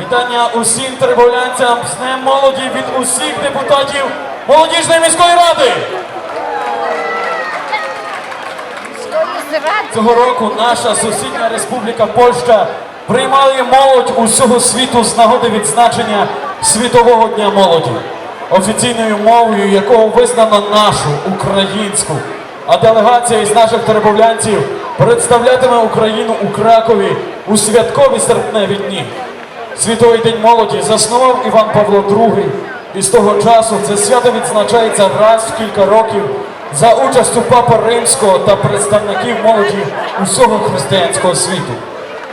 Вітання усім тербулянцям з Днем молоді від усіх депутатів молодіжної міської ради. Цього року наша сусідня республіка Польща приймає молодь усього світу з нагоди відзначення Світового дня молоді, офіційною мовою якого визнано нашу українську. А делегація із наших теребовлянців представлятиме Україну у Кракові у святкові серпневі дні. Світовий день молоді заснував Іван Павло II, і з того часу це свято відзначається раз в кілька років за участю Папи Римського та представників молоді усього християнського світу.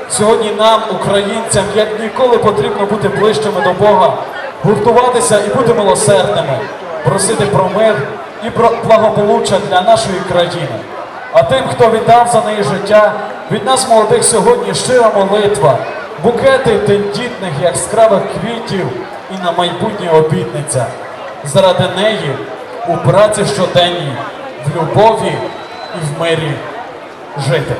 Сьогодні нам, українцям, як ніколи потрібно бути ближчими до Бога, гуртуватися і бути милосердними, просити про мир і про благополуччя для нашої країни. А тим, хто віддав за неї життя, від нас, молодих, сьогодні щира молитва, букети тендітних яскравих квітів і на майбутнє обітниця. Заради неї у праці щоденній, в любові і в мирі жити.